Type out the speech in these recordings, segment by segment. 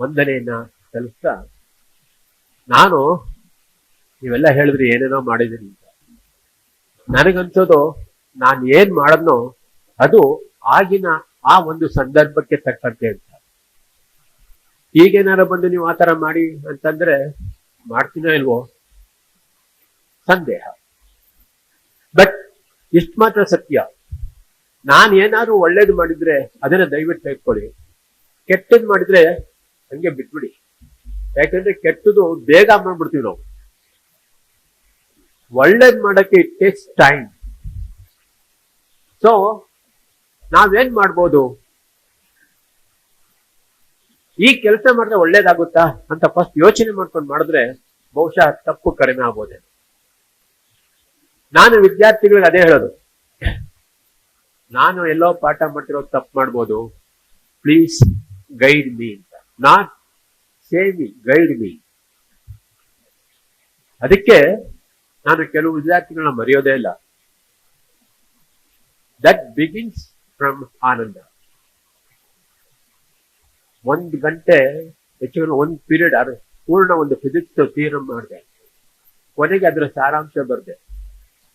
ವಂದನೆಯನ್ನ ಸಲ್ಲಿಸ್ತಾ, ನಾನು ನೀವೆಲ್ಲ ಹೇಳಿದ್ರಿ ಏನೇನೋ ಮಾಡಿದ್ರಿ ಅಂತ. ನನಗನ್ಸೋದು ನಾನು ಏನ್ ಮಾಡದ್ನೋ ಅದು ಆಗಿನ ಆ ಒಂದು ಸಂದರ್ಭಕ್ಕೆ ತಕ್ಕಂತೆ ಅಂತ. ಈಗೇನಾರ ಬಂದು ನೀವು ಆತರ ಮಾಡಿ ಅಂತಂದ್ರೆ ಮಾಡ್ತೀನೋ ಇಲ್ವೋ? ಸಂದೇಹ. ಬಟ್ ಇಷ್ಟು ಮಾತ್ರ ಸತ್ಯ. ನಾನು ಏನಾದ್ರು ಒಳ್ಳೇದು ಮಾಡಿದ್ರೆ ಅದನ್ನ ದಯವಿಟ್ಟು ತೆಗೆದುಕೊಳ್ಳಿ. ಕೆಟ್ಟದ್ ಮಾಡಿದ್ರೆ ಹಂಗೆ ಬಿಟ್ಬಿಡಿ. ಯಾಕಂದ್ರೆ ಕೆಟ್ಟದು ಬೇಗ ಮಾಡ್ಬಿಡ್ತೀವಿ ನಾವು. ಒಳ್ಳೇದ್ ಮಾಡಕ್ಕೆ ಇಟ್ ಟೇಕ್ಸ್ ಟೈಮ್ ಸೊ ನಾವೇನ್ ಮಾಡ್ಬೋದು? ಈ ಕೆಲಸ ಮಾಡಿದ್ರೆ ಒಳ್ಳೇದಾಗುತ್ತಾ ಅಂತ ಫಸ್ಟ್ ಯೋಚನೆ ಮಾಡ್ಕೊಂಡು ಮಾಡಿದ್ರೆ ಬಹುಶಃ ತಪ್ಪು ಕಡಿಮೆ ಆಗ್ಬೋದೆ. ನಾನು ವಿದ್ಯಾರ್ಥಿಗಳಿಗೆ ಅದೇ ಹೇಳೋದು. ನಾನು ಎಲ್ಲೋ ಪಾಠ ಮಾಡ್ತಿರೋ ತಪ್ಪು ಮಾಡ್ಬೋದು. Please guide me not save me guide me ಅದಕ್ಕೆ ನಾನು ಕೆಲವು ವಿದ್ಯಾರ್ಥಿಗಳನ್ನ ಮರೆಯೋದೇ ಇಲ್ಲ. ದಟ್ ಬಿಗಿನ್ಸ್ ಫ್ರಮ್ ಆನಂದ. ಒಂದು ಗಂಟೆ ಹೆಚ್ಚು ಒಂದು ಪೀರಿಯಡ್ ಅದು ಪೂರ್ಣ ಒಂದು ಫಿಸಿಕ್ಸ್ ಥಿಯರಮ್ ಮಾಡಿದೆ. ಕೊನೆಗೆ ಅದರ ಸಾರಾಂಶ ಬರ್ದೆ.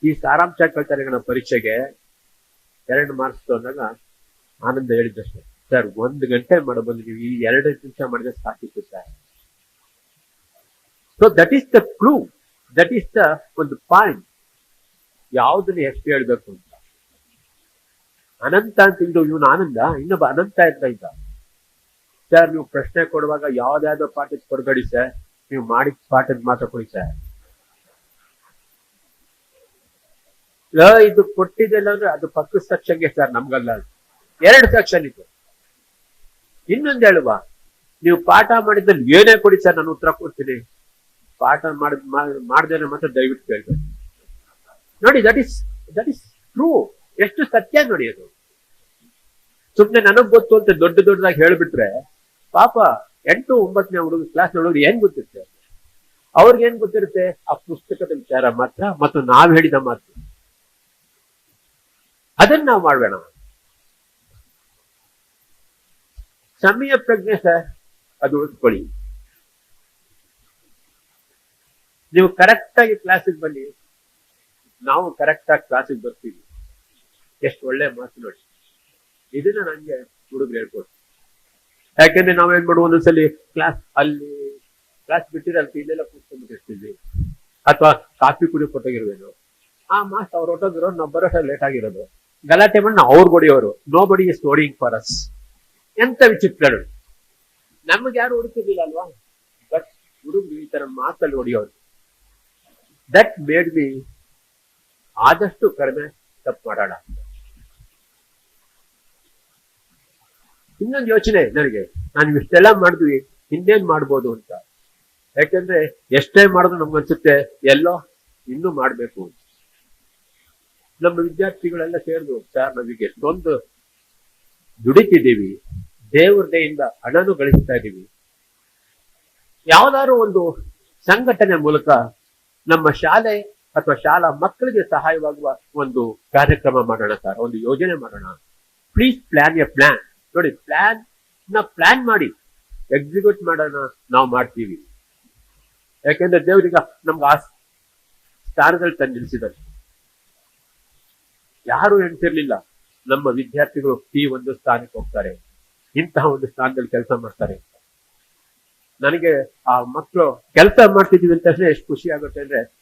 ಈ ಸಾರಾಂಶ ಕಳ್ತಾರೆ ಪರೀಕ್ಷೆಗೆ ಎರಡು ಮಾರ್ಕ್ಸ್ ಅಂದಾಗ ಆನಂದ ಹೇಳಿದ್ದಷ್ಟೇ. ಸರ್, ಒಂದ್ ಗಂಟೆ ಮಾಡಬಹುದು ನೀವು, ಈ ಎರಡು ನಿಮಿಷ ಮಾಡಿದ್ರೆ ಸಾಕಿತ್ತು sir. So that is the clue that is the ಒಂದು ಪಾಯಿಂಟ್ ಯಾವ್ದನ್ನ ಎಷ್ಟು ಹೇಳ್ಬೇಕು ಅಂತ. ಅನಂತ ಅಂತ ಇದ್ದು ಇವನು ಆನಂದ, ಇನ್ನೊಬ್ಬ ಅನಂತ ಅಂತ ಇದ್ದ. ಸರ್, ನೀವು ಪ್ರಶ್ನೆ ಕೊಡುವಾಗ ಯಾವ್ದಾವ್ದೋ ಪಾಠದ ಕೊಡ್ಗಡಿ ಸರ್. ನೀವು ಮಾಡಿದ ಪಾಠದ ಮಾತ್ರ ಕೊಡಿ ಸರ್. ಇದು ಕೊಟ್ಟಿದ್ದೆಲ್ಲ ಅಂದ್ರೆ ಅದು ಪಕ್ಕದ ಸೆಕ್ಷನ್ಗೆ ಸರ್, ನಮ್ಗಲ್ಲ. ಎರಡು ಸೆಕ್ಷನ್ ಇತ್ತು. ಇನ್ನೊಂದು ಹೇಳುವ. ನೀವು ಪಾಠ ಮಾಡಿದ್ದಲ್ಲಿ ಏನೇ ಕೊಡಿ ಸರ್, ನಾನು ಉತ್ತರ ಕೊಡ್ತೀನಿ. ಪಾಠ ಮಾಡಿದ ಮಾಡ್ದೇನೆ ಮಾತ್ರ ದಯವಿಟ್ಟು ಕೇಳ್ಬೇಕು. ನೋಡಿ that is that is true ಎಷ್ಟು ಸತ್ಯ ನೋಡಿ ಅದು. ಸುಮ್ಮನೆ ನನಗ್ ಗೊತ್ತು ಅಂತ ದೊಡ್ಡ ದೊಡ್ಡದಾಗಿ ಹೇಳ್ಬಿಟ್ರೆ, ಪಾಪ ಎಂಟು ಒಂಬತ್ತನೇ ಹುಡುಗ ಕ್ಲಾಸ್ ಹುಡುಗರು ಏನ್ ಗೊತ್ತಿರುತ್ತೆ? ಅವ್ರಿಗೆ ಏನ್ ಗೊತ್ತಿರುತ್ತೆ? ಆ ಪುಸ್ತಕದ ವಿಚಾರ ಮಾತ್ರ, ಮತ್ತು ನಾವ್ ಹೇಳಿದ ಮಾತು. ಅದನ್ನ ನಾವು ಮಾಡ್ಬೇಡ. ಸಮಯ ಪ್ರಜ್ಞೆ ಸರ್ ಅದು ಉಳಿಸ್ಕೊಳ್ಳಿ. ನೀವು ಕರೆಕ್ಟ್ ಆಗಿ ಕ್ಲಾಸಿಗೆ ಬನ್ನಿ. ನಾವು ಕರೆಕ್ಟ್ ಆಗಿ ಕ್ಲಾಸಿಗೆ ಬರ್ತೀವಿ. ಎಷ್ಟು ಒಳ್ಳೆ ಮಾತು ನೋಡಿ. ಇದನ್ನ ನನಗೆ ಹುಡುಗರು ಹೇಳ್ಕೊಡ್ತೀವಿ ಯಾಕೆಂದ್ರೆ ನಾವೇನ್ ಮಾಡುವ ಒಂದೊಂದ್ಸಲಿ ಕ್ಲಾಸ್ ಅಲ್ಲಿ ಕ್ಲಾಸ್ ಬಿಟ್ಟಿರಲ್ಲ ಇಲ್ಲೆಲ್ಲ ಕೂತ್ಕೊಂಡ್ಬಿಟ್ಟಿರ್ತೀವಿ. ಅಥವಾ ಕಾಫಿ ಕುಡಿ ಕೊಟ್ಟೋಗಿರ್ಬೇಕು ಆ ಮಾಸ್ ಅವ್ರು ಹೊಟ್ಟೋಗಿರೋ ನಾವು ಬರೋಷ್ಟು ಲೇಟ್ ಆಗಿರೋದು. ಗಲಾಟೆ ಮಾಡಿ ನಾವು ಅವ್ರು ಹೊಡಿಯೋರು. ನೋ ಬಡಿ ಇಸ್ ಓಡಿಂಗ್ ಫಾರ್ ಅಸ್ ಎಂತ ವಿಚಿತ್ರರು. ನಮಗೆ ಯಾರು ಹುಡುಕಿರ್ಲಿಲ್ಲ ಅಲ್ವಾ ಬಟ್ ಹುಡುಗರು ಈ ತರ ಮಾತಲ್ಲಿ ಹೊಡೆಯೋರು. ದಟ್ ಮೇಡ್ ಮಿ ಆದಷ್ಟು ಕಡಿಮೆ ತಪ್ಪು ಮಾಡೋಣ. ಇನ್ನೊಂದು ಯೋಚನೆ ನನಗೆ. ನಾನು ಇಷ್ಟೆಲ್ಲ ಮಾಡಿದ್ವಿ, ಇನ್ನೇನ್ ಮಾಡ್ಬೋದು ಅಂತ. ಯಾಕಂದ್ರೆ ಎಷ್ಟೇ ಮಾಡಿದ್ರು ನಮ್ಗೆ ಅನ್ಸುತ್ತೆ, ಎಲ್ಲೋ ಇನ್ನೂ ಮಾಡ್ಬೇಕು ನಮ್ಮ ವಿದ್ಯಾರ್ಥಿಗಳೆಲ್ಲ ಸೇರಿದ್ರು, ಸರ್ ನಮಗೆ ಎಷ್ಟೊಂದು ದುಡಿತಿದ್ದೀವಿ. ದೇವ್ರ ಹಣನು ಗಳಿಸ್ತಾ ಇದ್ದೀವಿ. ಯಾವ್ದಾದ್ರು ಒಂದು ಸಂಘಟನೆ ಮೂಲಕ ನಮ್ಮ ಶಾಲೆ ಅಥವಾ ಶಾಲಾ ಮಕ್ಕಳಿಗೆ ಸಹಾಯವಾಗುವ ಒಂದು ಕಾರ್ಯಕ್ರಮ ಮಾಡೋಣ ಸರ್, ಒಂದು ಯೋಜನೆ ಮಾಡೋಣ. ಪ್ಲೀಸ್ ಪ್ಲಾನ್ ಎ ಪ್ಲಾನ್ ನೋಡಿ ಪ್ಲಾನ್ನ ಪ್ಲಾನ್ ಮಾಡಿ ಎಕ್ಸಿಕ್ಯೂಟ್ ಮಾಡೋಣ ನಾವು ಮಾಡ್ತೀವಿ. ಯಾಕೆಂದ್ರೆ ದೇವರಿಗ ನಮ್ಗೆ ಆ ಸ್ಥಾನದಲ್ಲಿ ತಂದು ನಿಲ್ಲಿಸಿದ್ದಾರೆ ಯಾರು ಹೆಣ್ತಿರ್ಲಿಲ್ಲ ನಮ್ಮ ವಿದ್ಯಾರ್ಥಿಗಳು ಈ ಒಂದು ಸ್ಥಾನಕ್ಕೆ ಹೋಗ್ತಾರೆ. ಇಂತಹ ಒಂದು ಸ್ಥಾನದಲ್ಲಿ ಕೆಲಸ ಮಾಡ್ತಾರೆ. ನನಗೆ ಆ ಮಕ್ಕಳು ಕೆಲಸ ಮಾಡ್ತಿದ್ದೀವಿ ಅಂತ ತಕ್ಷಣ ಎಷ್ಟು ಖುಷಿ ಆಗುತ್ತೆ ಅಂದ್ರೆ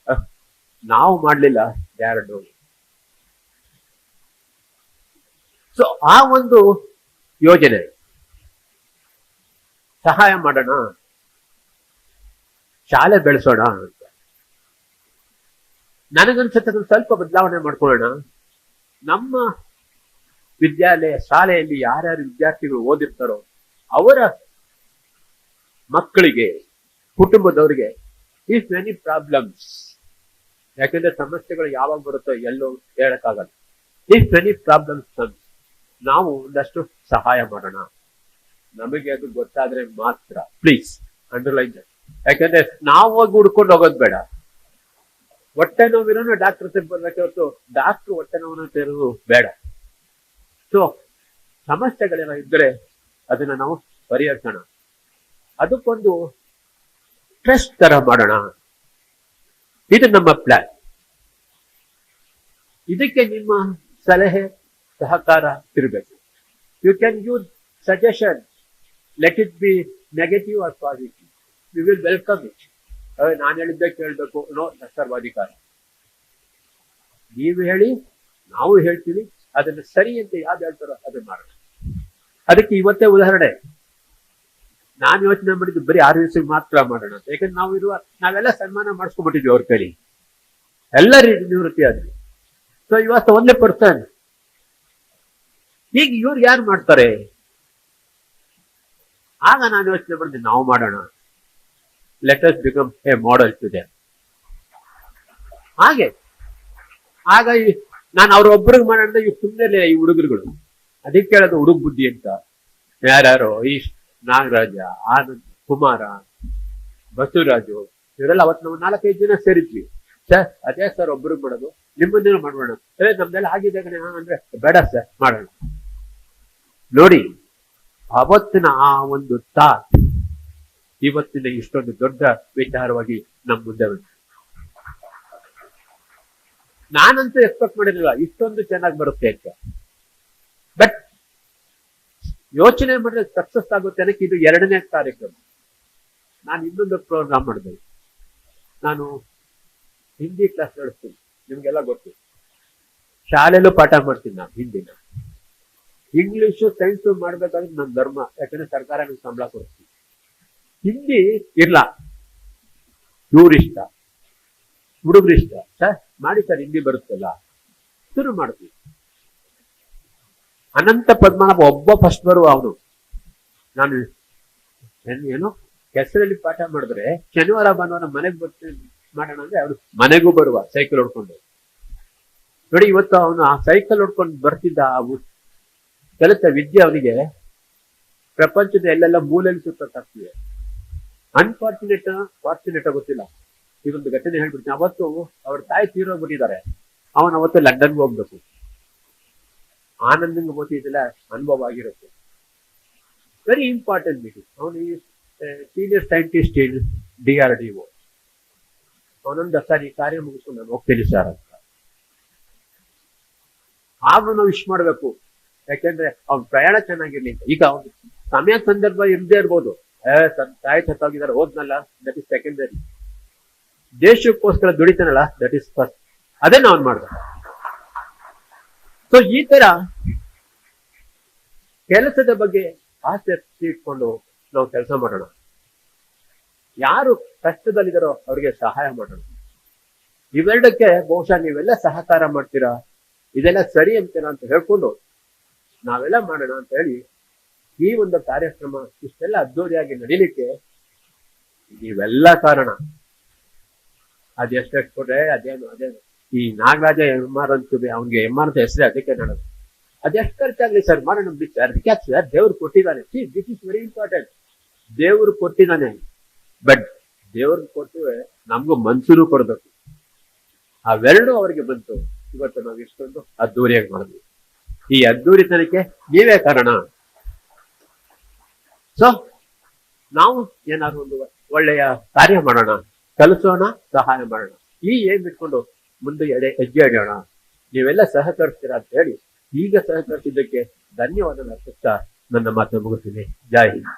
ನಾವು ಮಾಡ್ಲಿಲ್ಲ ಯಾರು ಸೊ ಆ ಒಂದು ಯೋಜನೆ. ಸಹಾಯ ಮಾಡೋಣ. ಶಾಲೆ ಬೆಳೆಸೋಣ ಅಂತ. ನನಗನ್ಸುತ್ತೆ ಸ್ವಲ್ಪ ಬದಲಾವಣೆ ಮಾಡ್ಕೊಳ್ಳೋಣ. ನಮ್ಮ ವಿದ್ಯಾಲಯ ಶಾಲೆಯಲ್ಲಿ ಯಾರ್ಯಾರು ವಿದ್ಯಾರ್ಥಿಗಳು ಓದಿರ್ತಾರೋ ಅವರ ಮಕ್ಕಳಿಗೆ, ಕುಟುಂಬದವರಿಗೆ ಇಸ್ ಮೆನಿ ಪ್ರಾಬ್ಲಮ್ಸ್ ಯಾಕಂದ್ರೆ ಸಮಸ್ಯೆಗಳು ಯಾವಾಗ ಬರುತ್ತೋ ಎಲ್ಲೋ ಹೇಳಕ್ಕಾಗಲ್ಲ. ಇಸ್ ಮೆನಿ ಪ್ರಾಬ್ಲಮ್ಸ್ ನಾವು ಒಂದಷ್ಟು ಸಹಾಯ ಮಾಡೋಣ. ನಮಗೆ ಅದು ಗೊತ್ತಾದ್ರೆ ಮಾತ್ರ. ಪ್ಲೀಸ್ ಅಂಡರ್ಲೈನ್ ಯಾಕಂದ್ರೆ ನಾವು ಹೋಗಿ ಹುಡ್ಕೊಂಡು ಹೋಗೋದು ಬೇಡ. ಹೊಟ್ಟೆ ನೋವಿರೋನು ಡಾಕ್ಟರ್ ಬರ್ಬೇಕು ಹೊರತು ಡಾಕ್ಟರ್ ಹೊಟ್ಟೆ ನೋವನ್ನ ಸೇರೋದು ಬೇಡ. ಸೊ ಸಮಸ್ಯೆಗಳೇನೋ ಇದ್ರೆ ಅದನ್ನ ನಾವು ಪರಿಹರಿಸೋಣ. ಅದಕ್ಕೊಂದು ಟ್ರಸ್ಟ್ ತರ ಮಾಡೋಣ. ಇದು ನಮ್ಮ ಪ್ಲಾನ್ ಇದಕ್ಕೆ ನಿಮ್ಮ ಸಲಹೆ, ಸಹಕಾರ ಇರಬೇಕು. You can use suggestion let it be negative or positive you will welcome it ನಾನು ಹೇಳಿದ್ದೆ ಕೇಳಬೇಕು. ನೋ ಸರ್ವಾಧಿಕಾರ ನೀವು ಹೇಳಿ, ನಾವು ಹೇಳ್ತೀವಿ. ಅದನ್ನ ಸರಿ ಅಂತ ಯಾವ್ದು ಹೇಳ್ತಾರೋ ಅದನ್ನ ಮಾಡೋಣ ಅದಕ್ಕೆ ಇವತ್ತೇ ಉದಾಹರಣೆ. ನಾನು ಯೋಚನೆ ಮಾಡಿದ್ದು ಬರೀ ಆರು ದಿವಸಕ್ಕೆ ಮಾತ್ರ ಮಾಡೋಣ ಅಂತ. ಯಾಕಂದ್ರೆ ನಾವು ಇರುವ ನಾವೆಲ್ಲ ಸನ್ಮಾನ ಮಾಡಿಸ್ಕೊಂಡ್ಬಿಟ್ಟಿದ್ವಿ ಅವ್ರ ಕೈ ಎಲ್ಲ ನಿವೃತ್ತಿ ಆದ್ವಿ ಸೊ ಇವತ್ತು ಒಂದೇ ಪರ್ಸನ್ ಈಗ ಇವ್ರು ಯಾರು ಮಾಡ್ತಾರೆ? ಆಗ ನಾನು ಯೋಚನೆ ಮಾಡಿದೆ, ನಾವು ಮಾಡೋಣ. Let us become a model to they ಹಾಗೆ. ಆಗ ನಾನು ಅವ್ರೊಬ್ಬರಿಗೆ ಮಾಡಿದ್ರೆ ಇವು ಸುಮ್ಮನೆ ಈ ಹುಡುಗರುಗಳು. ಅದಕ್ಕೆ ಕೇಳೋದು ಹುಡುಗ ಬುದ್ಧಿ ಅಂತ. ಯಾರ್ಯಾರು? ಈ ನಾಗರಾಜ, ಆನಂದ್, ಕುಮಾರ, ಬಸವರಾಜು, ಇವರೆಲ್ಲ ಅವತ್ತು ನಾವು ನಾಲ್ಕೈದು ಜನ ಸೇರಿದ್ವಿ. ಸರ್, ಅದೇ ಸರ್ ಒಬ್ರಿಗೆ ಮಾಡೋದು. ನಿಮ್ಮನ್ನೇನು ಮಾಡೋಣ ಏ, ನಮ್ದೆಲ್ಲ ಆಗಿದೆ ಕಣೆ. ಅಂದ್ರೆ ಬೇಡ ಸರ್, ಮಾಡೋಣ. ನೋಡಿ, ಅವತ್ತಿನ ಆ ಒಂದು ತಾತ್ ಇವತ್ತಿನ ಇಷ್ಟೊಂದು ದೊಡ್ಡ ವಿಚಾರವಾಗಿ ನಮ್ಮ ಮುಂದೆ ನಾನಂತೂ ಎಕ್ಸ್ಪೆಕ್ಟ್ ಮಾಡಿರಲಿಲ್ಲ. ಇಷ್ಟೊಂದು ಚೆನ್ನಾಗಿ ಬರುತ್ತೆ ಅಂತ. ಬಟ್ ಯೋಚನೆ ಮಾಡಿದ್ರೆ ಸಕ್ಸಸ್ ಆಗುತ್ತೆ ಅನ್ನಕ್ಕೆ ಇದು ಎರಡನೇ ಕಾರ್ಯಕ್ರಮ. ನಾನು ಇನ್ನೊಂದು ಪ್ರೋಗ್ರಾಮ್ ಮಾಡಿದೆ ನಾನು ಹಿಂದಿ ಕ್ಲಾಸ್ ನಡೆಸ್ತೀನಿ. ನಿಮ್ಗೆಲ್ಲ ಗೊತ್ತು. ಶಾಲೆಯಲ್ಲೂ ಪಾಠ ಮಾಡ್ತೀನಿ ನಾನು ಹಿಂದಿನ. ಇಂಗ್ಲಿಷು ಸೈನ್ಸು ಮಾಡ್ಬೇಕಾದ್ರೆ ನನ್ನ ಧರ್ಮ. ಯಾಕಂದ್ರೆ ಸರ್ಕಾರ ನಂಗೆ ಸಂಬಳ ಕೊಡ್ತೀನಿ. ಹಿಂದಿ ಇರ್ಲ ಇವ್ರಿಷ್ಟ ಹುಡುಗರಿಷ್ಟ ಸರ್ ಮಾಡಿ ಸರ್ ಹಿಂದಿ ಬರುತ್ತಲ್ಲ? ಶುರು ಮಾಡ್ತೀವಿ. ಅನಂತ ಪದ್ಮನಾಭ ಒಬ್ಬ ಫಸ್ಟ್ ಬರುವ ಅವನು. ನಾನು ಏನು ಕೆಸರಲ್ಲಿ ಪಾಠ ಮಾಡಿದ್ರೆ ಶನಿವಾರ, ಭಾನುವಾರ ಮನೆಗೆ ಬರ್ತೀನಿ ಮಾಡೋಣ ಅಂದ್ರೆ ಅವನು ಮನೆಗೂ ಬರುವ ಸೈಕಲ್ ಹೊಡ್ಕೊಂಡು ನೋಡಿ, ಇವತ್ತು ಅವನು ಆ ಸೈಕಲ್ ಹೊಡ್ಕೊಂಡು ಬರ್ತಿದ್ದ ಆ ಕಲಿತ ವಿದ್ಯೆ ಅವನಿಗೆ ಪ್ರಪಂಚದ ಎಲ್ಲೆಲ್ಲ ಮೂಲೆಯಲ್ಲಿ ಸುತ್ತಾಗ್ತಿದೆ ಅನ್ಫಾರ್ಚುನೇಟ್ ಫಾರ್ಚುನೇಟ್ ಗೊತ್ತಿಲ್ಲ. ಇದೊಂದು ಘಟನೆ ಹೇಳ್ಬಿಡ್ತೀನಿ. ಅವತ್ತು ಅವ್ರ ತಾಯಿ ತೀರೋಗ್ಬಿಟ್ಟಿದ್ದಾರೆ ಅವನು ಅವತ್ತು ಲಂಡನ್ಗೆ ಹೋಗ್ಬೇಕು. ಆನಂದಂಗ ಮೋತಿ ಇದೆಲ್ಲ ಅನುಭವ ಆಗಿರುತ್ತೆ. ವೆರಿ ಇಂಪಾರ್ಟೆಂಟ್ ಮೀಟಿಂಗ್ ಅವನು ಈ senior scientist in D R D O ಅವನೊಂದು ಸರ್ ಈ ಕಾರ್ಯ ಮುಗಿಸ್ಕೊಂಡು ನಾನು ಹೋಗ್ತೀನಿ ಸರ್ ಅಂತ. ಆಗ ನಾವು ವಿಶ್ ಮಾಡ್ಬೇಕು. ಯಾಕೆಂದ್ರೆ ಅವ್ನ ಪ್ರಯಾಣ ಚೆನ್ನಾಗಿರ್ಲಿ ಈಗ ಅವ್ನು ಸಮಯ ಸಂದರ್ಭ ಇರದೇ ಇರ್ಬೋದು. ಏ ತಾಯಿ ಸತ್ತೋಗಿದ್ದಾರೆ, ಹೋದ್ನಲ್ಲ ದಟ್ ಇಸ್ ಸೆಕೆಂಡರಿ ದೇಶಕ್ಕೋಸ್ಕರ ದುಡಿತಾನಲ್ಲ ದಟ್ ಇಸ್ ಫಸ್ಟ್ ಅದೇ ನಾವು ಮಾಡ್ದ. ಸೊ ಈ ತರ ಕೆಲಸದ ಬಗ್ಗೆ ಆಸಕ್ತಿ ಇಟ್ಕೊಂಡು ನಾವು ಕೆಲಸ ಮಾಡೋಣ. ಯಾರು ಕಷ್ಟದಲ್ಲಿದ್ದಾರೋ ಅವ್ರಿಗೆ ಸಹಾಯ ಮಾಡೋಣ. ಇವೆರಡಕ್ಕೆ ಬಹುಶಃ ನೀವೆಲ್ಲ ಸಹಕಾರ ಮಾಡ್ತೀರಾ? ಇದೆಲ್ಲ ಸರಿ ಅಂತೀರಾ ಅಂತ ಹೇಳ್ಕೊಂಡು ನಾವೆಲ್ಲ ಮಾಡೋಣ ಅಂತ ಹೇಳಿ ಈ ಒಂದು ಕಾರ್ಯಕ್ರಮ ಇಷ್ಟೆಲ್ಲ ಅದ್ದೂರಿಯಾಗಿ ನಡೀಲಿಕ್ಕೆ ನೀವೆಲ್ಲ ಕಾರಣ. ಅದೆಷ್ಟು ಕೊಟ್ರೆ ಅದೇನು ಅದೇನು. ಈ ನಾಗರಾಜ ಎಂ ಆರ್ ಅಂತೀವಿ ಅವ್ನಿಗೆ ಎಂ ಆರ್ ಅಂತ ಹೆಸರೇ ಅದಕ್ಕೆ ನೋಡೋದು ಅದೆಷ್ಟು ಖರ್ಚಾಗ್ಲಿ ಸರ್? ಮಾಡೋಣ ಸರ್. ಅದಕ್ಕೆ ಸರ್? ದೇವ್ರು ಕೊಟ್ಟಿದ್ದಾನೆ. See this is very important ದೇವ್ರು ಕೊಟ್ಟಿದ್ದಾನೆ. ಬಟ್ ದೇವ್ರಿಗೆ ಕೊಟ್ಟು ನಮಗೂ ಮನ್ಸೂರು ಕೊಡ್ಬೇಕು. ಅವೆರಡು ಅವರಿಗೆ ಬಂತು. ಇವತ್ತು ನಾವು ಇಷ್ಟೊಂದು ಅದ್ದೂರಿಯಾಗಿ ಮಾಡಿದ್ವಿ. ಈ ಅದ್ದೂರಿತನಕ್ಕೆ ನೀವೇ ಕಾರಣ. ಸೊ ನಾವು ಏನಾದ್ರು ಒಂದು ಒಳ್ಳೆಯ ಕಾರ್ಯ ಮಾಡೋಣ. ಕಲಿಸೋಣ, ಸಹಾಯ ಮಾಡೋಣ. ಈ ಏನ್ ಬಿಟ್ಕೊಂಡು ಮುಂದೆ ಎಡೆ ಹೆಜ್ಜೆ ಅಡೋಣ ನೀವೆಲ್ಲ ಸಹಕರಿಸ್ತೀರಾ ಅಂತ ಹೇಳಿ, ಈಗ ಸಹಕರಿಸಿದ್ದಕ್ಕೆ ಧನ್ಯವಾದ ಅರ್ಪಿಸ್ತಾ ನನ್ನ ಮಾತು ಮುಗಿಸ್ತೀನಿ. ಜೈ ಹಿಂದ್.